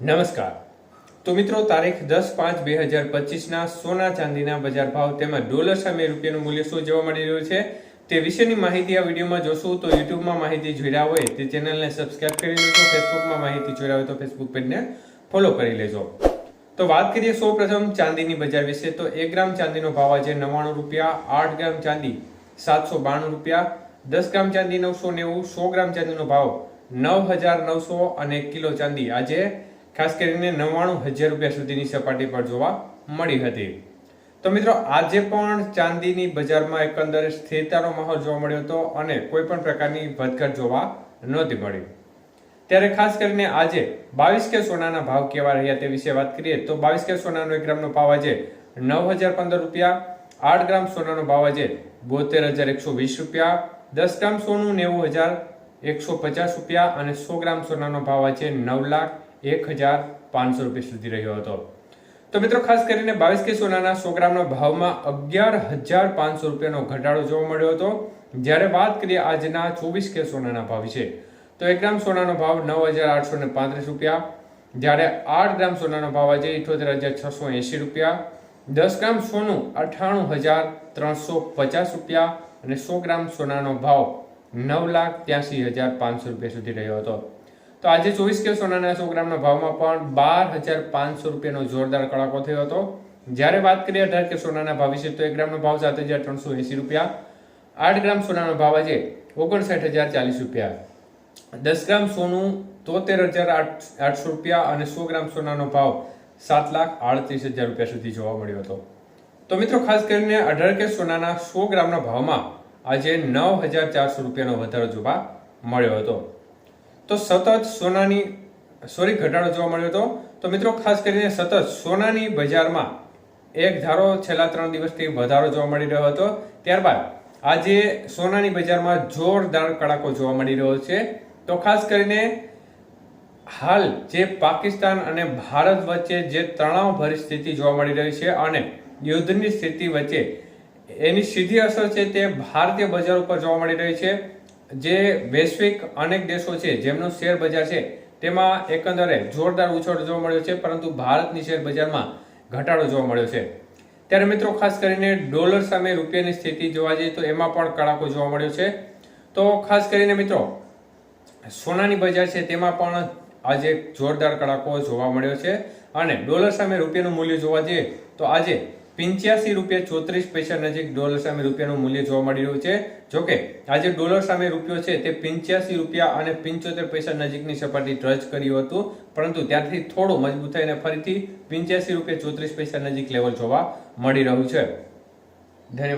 નમસ્કાર. તો મિત્રો, તારીખ દસ પાંચ બે હજાર પચીસના સોના ચાંદીના બજાર ભાવ તેમજ ડોલર સામે રૂપિયાનું મૂલ્ય શું જોવા મળી રહ્યું છે તે વિશેની માહિતી આ વિડીયોમાં જોશું. તો યુટ્યુબમાં માહિતી જોઈ હોય તે ચેનલને સબસ્ક્રાઇબ કરી લેજો. ફેસબુકમાં માહિતી જોઈ હોય તો ફેસબુક પેજને ફોલો કરી લેજો. તો વાત કરીએ સૌ પ્રથમ ચાંદીની બજાર વિશે. તો એક ગ્રામ ચાંદીનો ભાવ આજે નવ્વાણું રૂપિયા, આઠ ગ્રામ ચાંદી સાતસો બાણું રૂપિયા, દસ ગ્રામ ચાંદી નવસો નેવું, સો ગ્રામ ચાંદીનો ભાવ નવ હજાર નવસો અને કિલો ચાંદી. આજે ખાસ કરીને નવ્વાણું હજાર રૂપિયા સુધીની સપાટી પર જોવા મળી હતી. તો મિત્રો, આજે પણ ચાંદીની બજારમાં એકંદરે સ્થિરતાનો માહોલ જોવા મળ્યો હતો અને કોઈ પણ પ્રકારની વધઘટ જોવા નહોતી મળી. ત્યારે ખાસ કરીને આજે બાવીસ કે સોનાના ભાવ કેવા રહ્યા તે વિશે વાત કરીએ તો બાવીસ કે સોનાનો એક ગ્રામનો ભાવ આજે નવ હજાર પંદર રૂપિયા, આઠ ગ્રામ સોનાનો ભાવ આજે બોતેર હજાર એકસો વીસ રૂપિયા, દસ ગ્રામ સોનું નેવું હજાર એકસો પચાસ રૂપિયા અને સો ગ્રામ સોનાનો ભાવ આજે નવ લાખ એક હજાર પાંચસો રૂપિયા સુધી રહ્યો હતો. તો મિત્રો, ખાસ કરીને બાવીસ કે સોનાના સો ગ્રામના ભાવમાં અગિયાર હજાર પાંચસો રૂપિયાનો ઘટાડો જોવા મળ્યો હતો. જ્યારે વાત કરીએ આજના ચોવીસ કે સોનાના ભાવ વિશે, તો એક ગ્રામ સોનાનો ભાવ નવ હજાર આઠસો ને પાંત્રીસ રૂપિયા. જ્યારે આઠ ગ્રામ સોનાનો ભાવ આજે ઇઠોતેર હજાર છસો એંશી રૂપિયા. દસ ગ્રામ સોનું અઠ્ઠાણું હજાર ત્રણસો પચાસ રૂપિયા અને સો ગ્રામ સોનાનો ભાવ નવ લાખ ત્યાંસી હજાર પાંચસો રૂપિયા સુધી રહ્યો હતો. તો આજે ચોવીસ કે સોનાના સો ગ્રામના ભાવમાં પણ બાર હજાર પાંચસો રૂપિયાનો જોરદાર કડાકો થયો હતો. જ્યારે વાત કરીએ અઢાર કે સોનાના ભાવ વિશે, તો એક ગ્રામનો ભાવ સાત હજાર ત્રણસો એંસી રૂપિયા, આઠ ગ્રામ સોનાનો ભાવ આજે ઓગણસાઠ હજાર ચાલીસ રૂપિયા. દસ ગ્રામ સોનું તોતેર હજાર આઠસો રૂપિયા અને સો ગ્રામ સોનાનો ભાવ સાત લાખ આડત્રીસ હજાર રૂપિયા સુધી જોવા મળ્યો હતો. તો મિત્રો, ખાસ કરીને અઢાર કે સોનાના સો ગ્રામના ભાવમાં આજે નવ હજાર ચારસો રૂપિયાનો વધારો જોવા મળ્યો હતો. તો સતત સોનાની સોરી ઘટાડો જોવા મળ્યો હતો. તો મિત્રો, ખાસ કરીને સતત સોનાની બજારમાં એક ધારો છેલ્લા ત્રણ દિવસથી વધારો જોવા મળી રહ્યો હતો. ત્યારબાદ આજે સોનાની બજારમાં જોરદાર કડાકો જોવા મળી રહ્યો છે. તો ખાસ કરીને હાલ જે પાકિસ્તાન અને ભારત વચ્ચે જે તણાવ ભરી સ્થિતિ જોવા મળી રહી છે અને યુદ્ધની સ્થિતિ વચ્ચે એની સીધી અસર છે તે ભારતીય બજાર ઉપર જોવા મળી રહી છે. જે વૈશ્વિક અનેક દેશો છે, જેમનું શેર બજાર છે, તેમાં એકંદરે જોરદાર ઉછાળ જોવા મળ્યો છે, પરંતુ ભારતની શેર બજારમાં ઘટાડો જોવા મળ્યો છે. ત્યારે મિત્રો, ખાસ કરીને ડોલર સામે રૂપિયાની સ્થિતિ જોવા જઈએ તો એમાં પણ કડાકો જોવા મળ્યો છે. તો ખાસ કરીને મિત્રો, સોનાની બજાર છે, તેમાં પણ આજે જોરદાર કડાકો જોવા મળ્યો છે. અને ડોલર સામે રૂપિયાનું મૂલ્ય જોવા જઈએ તો આજે પિંચ્યાસી રૂપિયા ચોત્રીસ પૈસા નજીક ડોલર સામે રૂપિયાનું મૂલ્ય જોવા મળી રહ્યું છે. જોકે, આજે ડોલર સામે રૂપિયો છે તે પિંચ્યાસી રૂપિયા અને પિંચોતેર પૈસા નજીકની સપાટી ટચ કર્યું હતું. પરંતુ ત્યારથી થોડું મજબૂત થઈને ફરીથી પિંચ્યાસી રૂપિયા ચોત્રીસ પૈસા નજીક લેવલ જોવા મળી રહ્યું છે. ધન્યવાદ.